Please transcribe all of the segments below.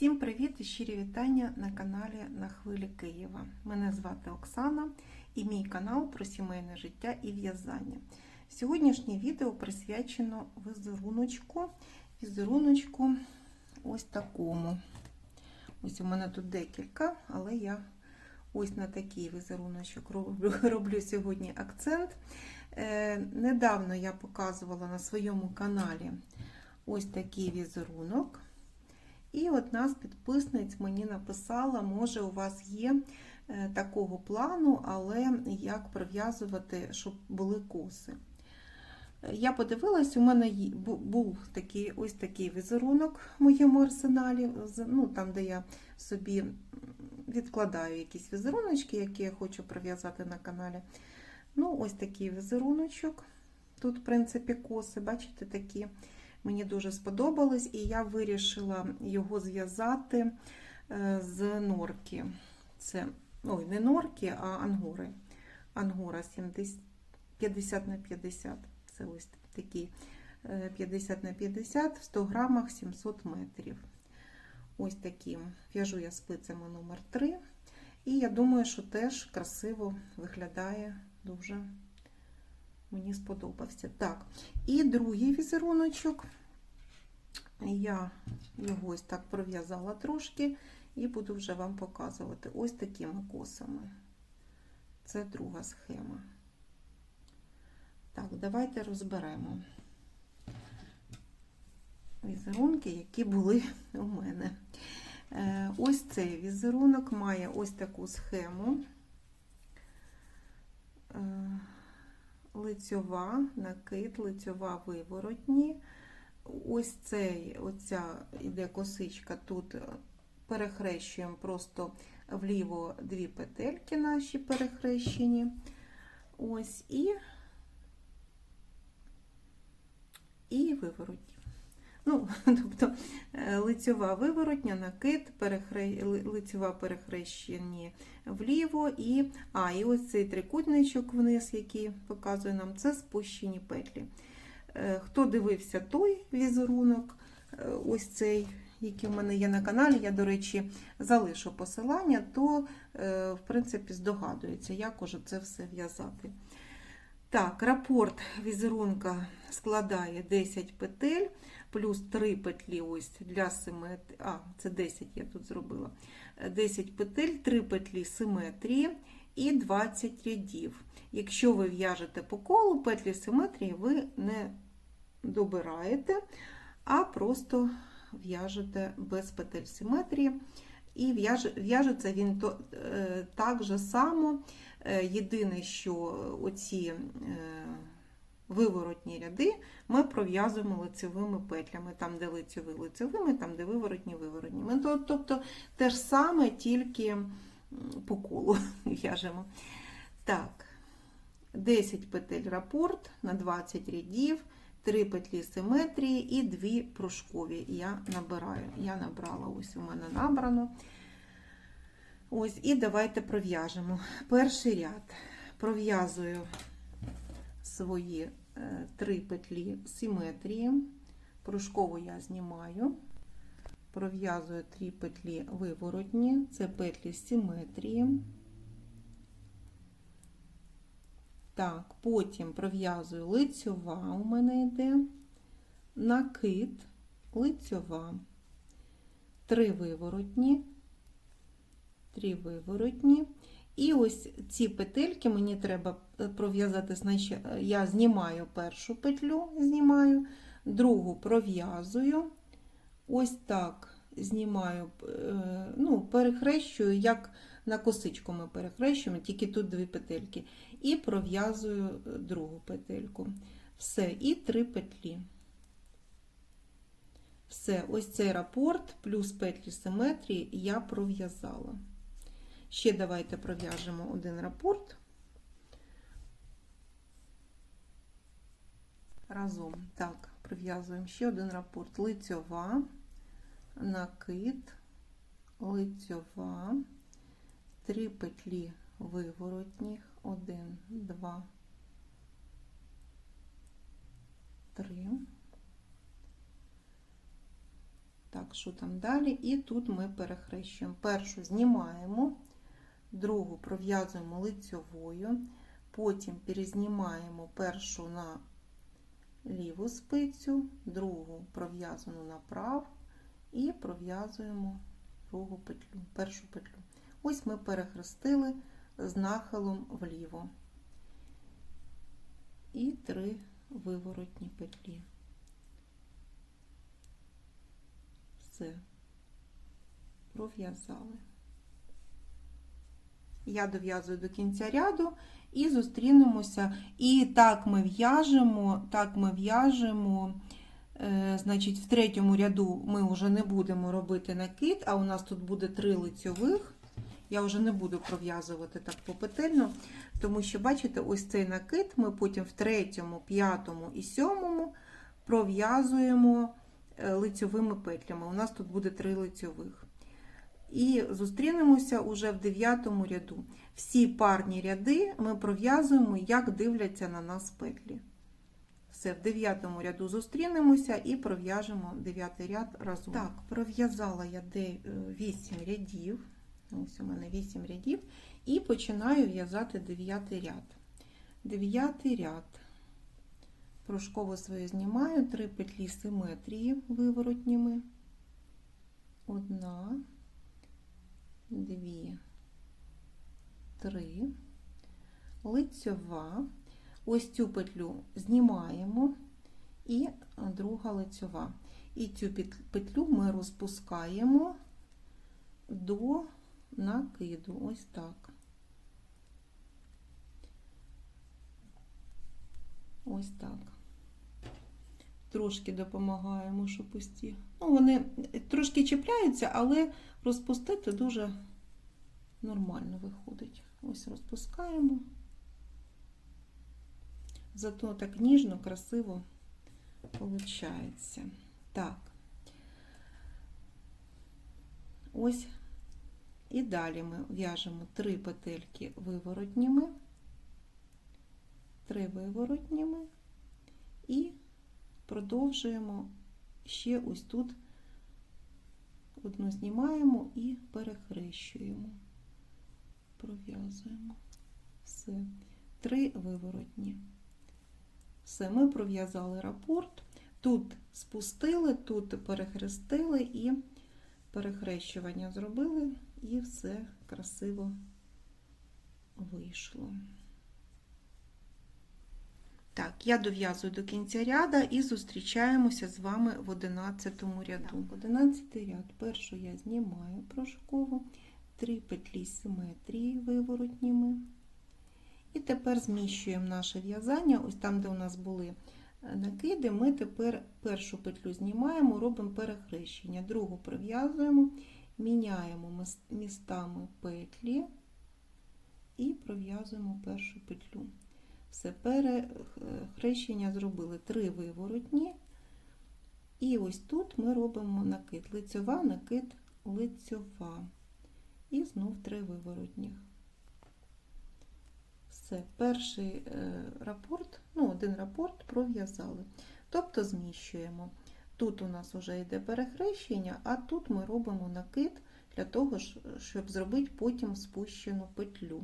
Всім привіт і щирі вітання на каналі На Хвилі Києва. Мене звати Оксана і мій канал про сімейне життя і в'язання. Сьогоднішнє відео присвячено візеруночку. Візеруночку ось такому. Ось у мене тут декілька, але я ось на такий візеруночок роблю, роблю сьогодні акцент. Е, недавно я показувала на своєму каналі ось такий візерунок. І от нас підписниць мені написала, може, у вас є е, такого плану, але як прив'язувати, щоб були коси. Я подивилась, у мене був такий, ось такий візерунок в моєму арсеналі, ну, там, де я собі відкладаю якісь візеруночки, які я хочу прив'язати на каналі. Ну, ось такий візеруночок. Тут, в принципі, коси, бачите, такі. Мені дуже сподобалось, і я вирішила його зв'язати е, з норки. Це, ой, не норки, а ангори. Ангора 70, 50 на 50. Це ось такі 50 на 50 в 100 грамах 700 метрів. Ось таким. В'яжу я спицями номер 3 І я думаю, що теж красиво виглядає дуже. Мені сподобався. Так, і другий візеруночок. Я його ось так пров'язала трошки і буду вже вам показувати ось такими косами. Це друга схема. Так, давайте розберемо візерунки, які були у мене. Е, ось цей візерунок має ось таку схему. Е, лицьова, накид, лицьова виворотні. Ось цей, оця іде косичка, тут перехрещуємо просто вліво дві петельки наші перехрещені. Ось і і виворотні. Ну, тобто лицьова виворотня, накид, перехре... лицьова перехрещені вліво, і а, і ось цей трикутничок вниз, який показує нам, це спущені петлі. Хто дивився той візерунок, ось цей, який у мене є на каналі, я, до речі, залишу посилання, то, в принципі, здогадується, як уже це все в'язати. Так, рапорт візерунка складає 10 петель, плюс 3 петлі ось для симетрії. А, це 10 я тут зробила. 10 петель, 3 петлі симетрії і 20 рядів. Якщо ви в'яжете по колу, петлі симетрії ви не добираєте, а просто в'яжете без петель симетрії. І в'яжеться він е, так же само. Е, єдине, що оці е, виворотні ряди ми пров'язуємо лицевими петлями, там, де лицеві лицевими, там, де виворотні виворотні. Тобто те ж саме, тільки по колу в'яжемо. Так, 10 петель рапорт на 20 рядів. 3 петлі симетрії і 2 пружкові я набираю. Я набрала, ось у мене набрано. Ось, і давайте пров'яжемо. Перший ряд пров'язую свої 3 петлі симетрії, пружкову я знімаю, пров'язую 3 петлі виворотні, це петлі симетрії. Так, потім пров'язую лицьова, у мене йде, накид, лицьова, три виворотні, три виворотні. І ось ці петельки мені треба пров'язати, значить, я знімаю першу петлю, знімаю, другу пров'язую, ось так знімаю, е, ну, перехрещую, як на косичку ми перехрещуємо, тільки тут дві петельки. І пров'язую другу петельку. Все, і три петлі. Все, ось цей рапорт, плюс петлі симетрії я пров'язала. Ще давайте пров'яжемо один рапорт. Разом. Так, пров'язуємо ще один рапорт. Лицьова, накид, лицьова, три петлі виворотніх, один, два, три. Так, що там далі? І тут ми перехрещуємо. Першу знімаємо, другу пров'язуємо лицьовою, потім перезнімаємо першу на ліву спицю, другу пров'язану на праву і пров'язуємо другу петлю, першу петлю. Ось ми перехрестили з нахилом вліво. І три виворотні петлі. Все. Пров'язали. Я дов'язую до кінця ряду і зустрінемося. І так ми в'яжемо, так ми в'яжемо. Е, Значить, в третьому ряду ми вже не будемо робити накид, а у нас тут буде три лицьових. Я вже не буду пров'язувати так попетельно, тому що, бачите, ось цей накид ми потім в третьому, п'ятому і сьомому пров'язуємо е, лицьовими петлями. У нас тут буде три лицьових. І зустрінемося уже в дев'ятому ряду. Всі парні ряди ми пров'язуємо, як дивляться на нас петлі. Все, в дев'ятому ряду зустрінемося і пров'яжемо дев'ятий ряд разом. Так, пров'язала я 8 рядів. Ось у мене 8 рядів. І починаю в'язати дев'ятий ряд. Дев'ятий ряд. Пружково своє знімаю, три петлі симетрії виворотніми. Одна, дві, три, лицьова. Ось цю петлю знімаємо і друга лицьова. І цю петлю ми розпускаємо до накиду. Ось так. Ось так. Трошки допомагаємо, щоб пусті. Ну, вони трошки чіпляються, але розпустити дуже нормально виходить. Ось розпускаємо. Зато так ніжно, красиво виходить. Так. Ось і далі ми в'яжемо три петельки виворотніми, три виворотніми і продовжуємо ще ось тут одну знімаємо і перехрещуємо, пров'язуємо все, три виворотні. Все, ми пров'язали рапорт, тут спустили, тут перехрестили і перехрещування зробили, і все красиво вийшло. Так, я дов'язую до кінця ряда і зустрічаємося з вами в 11 ряду. Так, 11 ряд, першу я знімаю прожкову, три петлі симетрії виворотніми. І тепер зміщуємо наше в'язання, ось там, де у нас були накиди, ми тепер першу петлю знімаємо, робимо перехрещення, другу прив'язуємо, міняємо містами петлі і пров'язуємо першу петлю. Все, перехрещення зробили три виворотні. І ось тут ми робимо накид, лицьова, накид, лицьова. І знов три виворотніх. Все, перший рапорт, ну, один рапорт пров'язали. Тобто зміщуємо. Тут у нас вже йде перехрещення, а тут ми робимо накид для того, щоб зробити потім спущену петлю.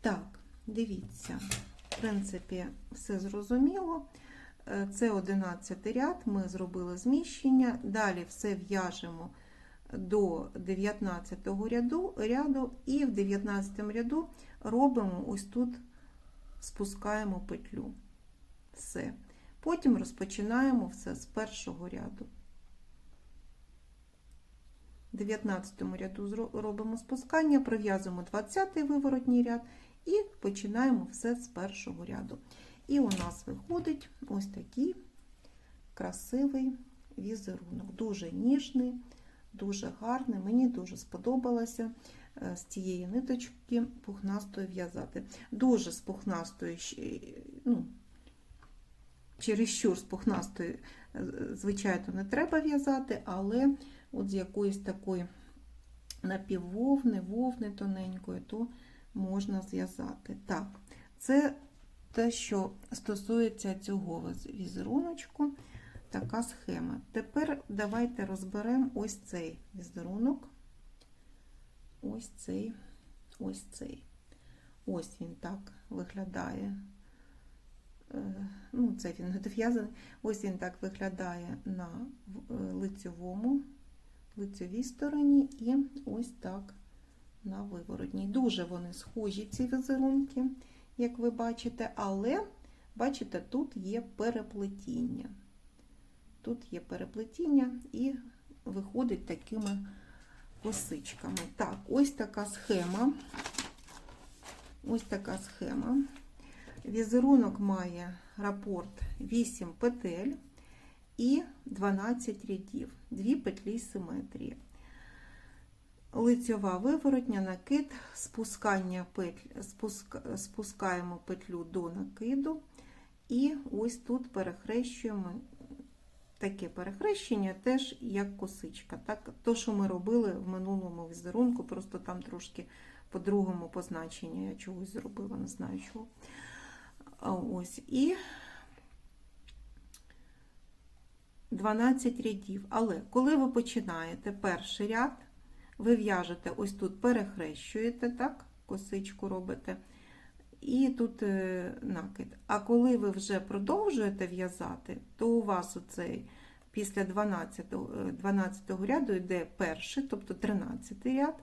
Так, дивіться, в принципі, все зрозуміло. Це 11 ряд, ми зробили зміщення, далі все в'яжемо до 19 ряду, ряду і в 19 ряду робимо ось тут, спускаємо петлю. Все. Потім розпочинаємо все з першого ряду. В 19 ряду робимо спускання, пров'язуємо 20 виворотній ряд і починаємо все з першого ряду. І у нас виходить ось такий красивий візерунок, дуже ніжний, дуже гарний. Мені дуже сподобалося з цієї ниточки пухнастої в'язати. Дуже з пухнастої, ну, чересчур з пухнастої, звичайно, не треба в'язати, але от з якоїсь такої напіввовни, вовни тоненької, то можна зв'язати. Так, це те, що стосується цього візеруночку. така схема. Тепер давайте розберемо ось цей візерунок. Ось цей, ось цей. Ось він так виглядає. Е, Ну, це він не дов'язаний. Ось він так виглядає на е, лицьовому, лицьовій стороні і ось так на виворотній. Дуже вони схожі, ці візерунки, як ви бачите, але бачите, тут є переплетіння. Тут є переплетіння і виходить такими косичками. Так, ось така схема. Ось така схема. Візерунок має рапорт 8 петель і 12 рядів, 2 петлі симетрії. Лицьова виворотня, накид, спускання петль, спуск, спускаємо петлю до накиду, і ось тут перехрещуємо таке перехрещення, теж як косичка. Так, То, що ми робили в минулому візерунку, просто там трошки по-другому позначення я чогось зробила, не знаю чого. Ось і 12 рядів. Але коли ви починаєте перший ряд, ви в'яжете ось тут, перехрещуєте, так, косичку робите, і тут е, накид. А коли ви вже продовжуєте в'язати, то у вас оцей після 12, 12 ряду йде перший, тобто 13 ряд,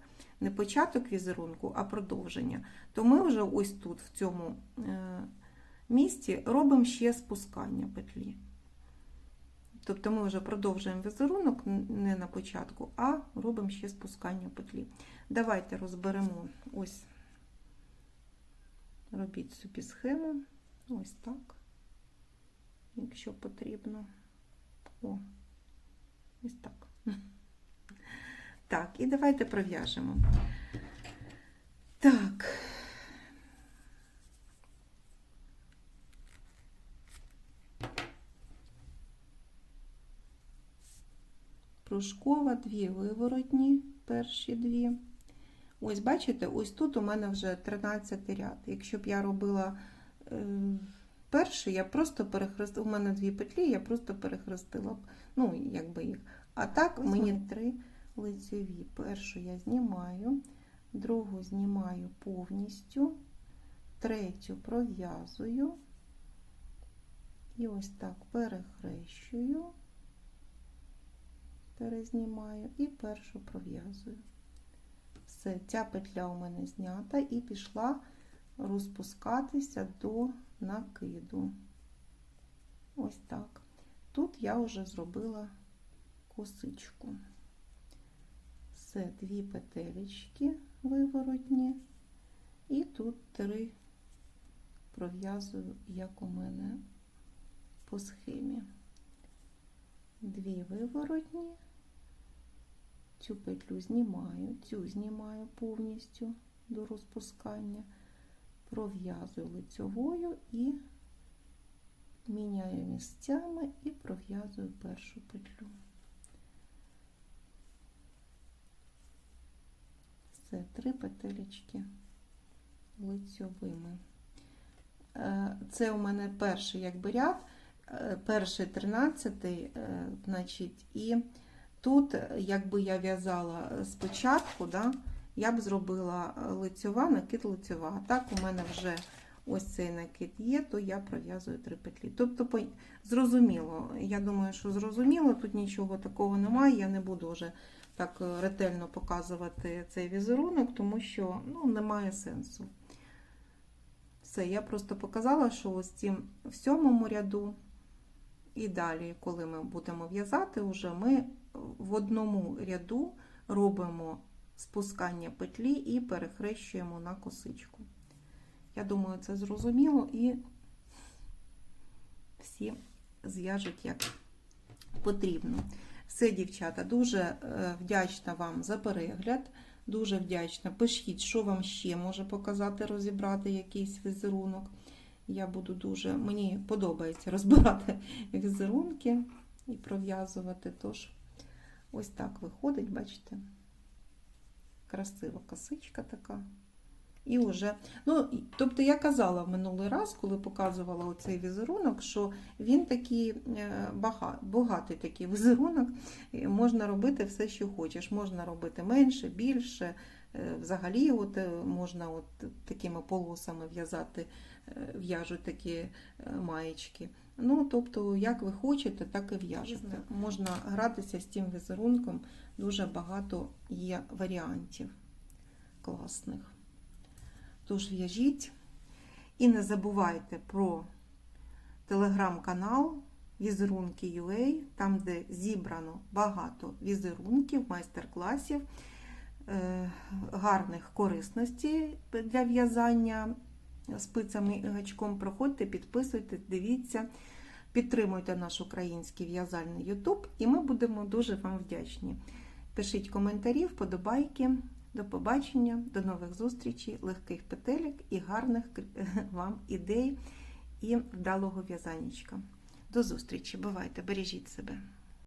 не початок візерунку, а продовження. То ми вже ось тут, в цьому е, місці, робимо ще спускання петлі. Тобто ми вже продовжуємо візерунок не на початку, а робимо ще спускання петлі. Давайте розберемо ось, робіть собі схему, ось так, якщо потрібно. О, ось так. Так, і давайте пров'яжемо. Так. Пружкова, дві виворотні, перші дві. Ось, бачите, ось тут у мене вже 13 ряд. Якщо б я робила е, перший, я просто перехрестила, у мене дві петлі, я просто перехрестила б, ну, якби їх. А так мені три лицеві. Першу я знімаю, другу знімаю повністю, третю пров'язую. І ось так перехрещую, перезнімаю і першу пров'язую. Все, ця петля у мене знята і пішла розпускатися до накиду. Ось так. Тут я вже зробила косичку. Все, дві петелечки виворотні, і тут три пров'язую, як у мене по схемі. Дві виворотні, цю петлю знімаю, цю знімаю повністю до розпускання, пров'язую лицьовою і міняю місцями і пров'язую першу петлю. Це три петелечки лицьовими. Е, Це у мене перший якби ряд, е, перший тринадцятий, е, значить, і тут, якби я в'язала спочатку, да, я б зробила лицьова, накид лицьова. А так у мене вже ось цей накид є, то я пров'язую три петлі. Тобто, зрозуміло, я думаю, що зрозуміло, тут нічого такого немає, я не буду вже так е, ретельно показувати цей візерунок, тому що ну, немає сенсу. Все, я просто показала, що ось цим в сьомому ряду і далі, коли ми будемо в'язати, вже ми в одному ряду робимо спускання петлі і перехрещуємо на косичку. Я думаю, це зрозуміло і всі зв'яжуть як потрібно. Все, дівчата, дуже е, вдячна вам за перегляд. Дуже вдячна. Пишіть, що вам ще може показати, розібрати якийсь візерунок. Я буду дуже, мені подобається розбирати візерунки і пров'язувати. Тож, ось так виходить, бачите? Красива косичка така. І вже, ну, тобто я казала в минулий раз, коли показувала оцей візерунок, що він такий е, бага- багатий такий візерунок, можна робити все, що хочеш. Можна робити менше, більше. Е, Взагалі, от е, можна от такими полосами в'язати, в'яжуть такі маєчки. Ну, тобто, як ви хочете, так і в'яжете. Можна гратися з цим візерунком, дуже багато є варіантів класних. Тож в'яжіть. І не забувайте про телеграм-канал Візерунки.ua, там, де зібрано багато візерунків, майстер-класів, е, гарних корисностей для в'язання спицями і гачком. Проходьте, підписуйтесь, дивіться, підтримуйте наш український в'язальний YouTube, і ми будемо дуже вам вдячні. Пишіть коментарі, вподобайки. До побачення, до нових зустрічей, легких петелек і гарних вам ідей і вдалого в'язанічка. До зустрічі, бувайте, бережіть себе.